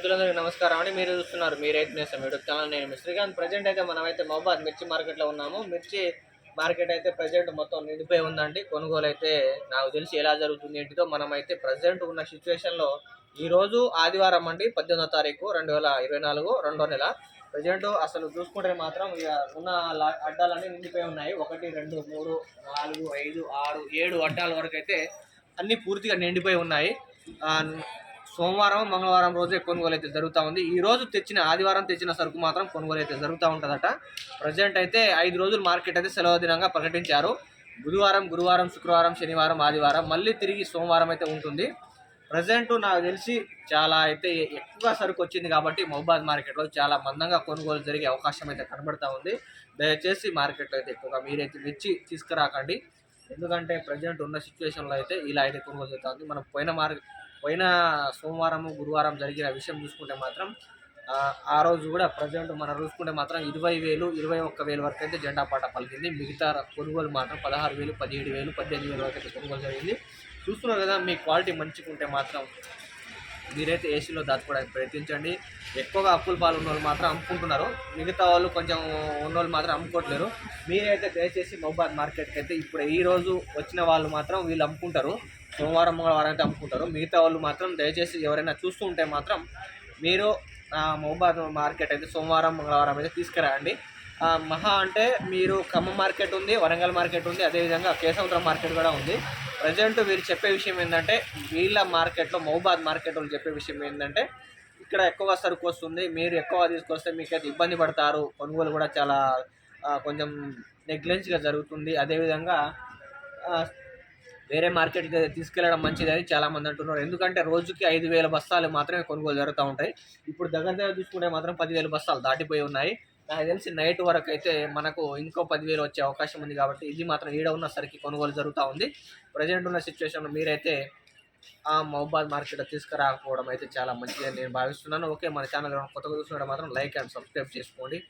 మిత్రులందరికీ నమస్కారం అండి. మీరు చూస్తున్నారు మీరైతే రైతు యూట్యూబ్ ఛానల్. నేను శ్రీకాంత్. ప్రజెంట్ అయితే మనమైతే మహబాద్ మిర్చి మార్కెట్లో ఉన్నాము. మిర్చి మార్కెట్ అయితే ప్రజెంట్ మొత్తం నిండిపోయి ఉందండి. కొనుగోలు అయితే నాకు తెలిసి ఎలా జరుగుతుంది ఏంటిదో మనమైతే ప్రజెంట్ ఉన్న సిచ్యువేషన్లో ఈరోజు ఆదివారం అండి పద్దెనిమిదో తారీఖు రెండు వేల ఇరవై నాలుగు రెండో నెల. ప్రజెంట్ అసలు చూసుకుంటే మాత్రం ఇక ఉన్న లా- అడ్డాలన్నీ నిండిపోయి ఉన్నాయి. ఒకటి రెండు మూడు నాలుగు ఐదు ఆరు ఏడు అడ్డాల వరకు అయితే అన్నీ పూర్తిగా నిండిపోయి ఉన్నాయి. సోమవారం మంగళవారం రోజే కొనుగోలు అయితే జరుగుతూ ఉంది. ఈ రోజు తెచ్చిన ఆదివారం తెచ్చిన సరుకు మాత్రం కొనుగోలు అయితే జరుగుతూ ఉంటుందట. ప్రజెంట్ అయితే ఐదు రోజులు మార్కెట్ అయితే సెలవు దినంగా ప్రకటించారు. బుధవారం గురువారం శుక్రవారం శనివారం ఆదివారం మళ్ళీ తిరిగి సోమవారం అయితే ఉంటుంది. ప్రజెంట్ నాకు తెలిసి చాలా అయితే ఎక్కువ సరుకు వచ్చింది కాబట్టి మహబాద్ మార్కెట్లో చాలా మందంగా కొనుగోలు జరిగే అవకాశం అయితే కనబడుతూ ఉంది. దయచేసి మార్కెట్లో అయితే ఎక్కువగా మీరైతే తెచ్చి తీసుకురాకండి. ఎందుకంటే ప్రజెంట్ ఉన్న సిచ్యువేషన్లో అయితే ఇలా అయితే కొనుగోలు జరుగుతుంది మనం పోయిన మార్కెట్ పోయిన సోమవారం గురువారం జరిగిన విషయం చూసుకుంటే మాత్రం ఆ, రోజు కూడా ప్రజెంట్ మనం చూసుకుంటే మాత్రం ఇరవై వేలు ఇరవై ఒక్క వేలు వరకు అయితే జెండా పాట పలికింది. మిగతా కొనుగోలు మాత్రం పదహారు వేలు పదిహేడు వేలు పద్దెనిమిది వేలు వరకు అయితే కొనుగోలు జరిగింది. చూస్తున్నారు కదా మీ క్వాలిటీ మంచిగా ఉంటే మాత్రం మీరైతే ఏసీలో దాచుకోవడానికి ప్రయత్నించండి. ఎక్కువగా అప్పుల పాలు ఉన్న వాళ్ళు మాత్రం అమ్ముకుంటున్నారు. మిగతా వాళ్ళు కొంచెం ఉన్న వాళ్ళు మాత్రం అమ్ముకోవట్లేరు. మీరైతే దయచేసి మొబైల్ మార్కెట్కి అయితే ఇప్పుడు ఈ రోజు వచ్చిన వాళ్ళు మాత్రం వీళ్ళు అమ్ముకుంటారు. సోమవారం మంగళవారం అయితే అమ్ముకుంటారు. మిగతా వాళ్ళు మాత్రం దయచేసి ఎవరైనా చూస్తూ ఉంటే మాత్రం మీరు మొబైల్ మార్కెట్ అయితే సోమవారం మంగళవారం అయితే తీసుకురండి. మహా అంటే మీరు ఖమ్మం మార్కెట్ ఉంది వరంగల్ మార్కెట్ ఉంది అదేవిధంగా కేశవంతరం మార్కెట్ కూడా ఉంది. ప్రజెంట్ వీరు చెప్పే విషయం ఏంటంటే వీళ్ళ మార్కెట్లో మహబాద్ మార్కెట్ వాళ్ళు చెప్పే విషయం ఏంటంటే ఇక్కడ ఎక్కువ సరుకు వస్తుంది మీరు ఎక్కువ తీసుకొస్తే మీకైతే ఇబ్బంది పడతారు. కొనుగోలు కూడా చాలా కొంచెం నెగ్లెన్స్గా జరుగుతుంది. అదేవిధంగా వేరే మార్కెట్కి తీసుకెళ్ళడం మంచిది అని చాలామంది అంటున్నారు. ఎందుకంటే రోజుకి ఐదు వేల బస్తాలు మాత్రమే కొనుగోలు జరుగుతూ ఉంటాయి. ఇప్పుడు దగ్గర దగ్గర చూసుకుంటే మాత్రం పదివేల బస్తాలు దాటిపోయి ఉన్నాయి. నాకు తెలిసి నైట్ వరకు అయితే మనకు ఇంకో పదివేలు వచ్చే అవకాశం ఉంది కాబట్టి ఇది మాత్రం ఈడ ఉన్న సరికి కొనుగోలు జరుగుతూ ఉంది. ప్రజెంట్ ఉన్న సిచ్యువేషన్లో మీరైతే ఆ మహబాద్ మార్కెట్ తీసుకురాకపోవడం అయితే చాలా మంచిదని నేను భావిస్తున్నాను. ఓకే మన ఛానల్ కొత్తగా చూసుకుంటే మాత్రం లైక్ అండ్ సబ్స్క్రైబ్ చేసుకోండి.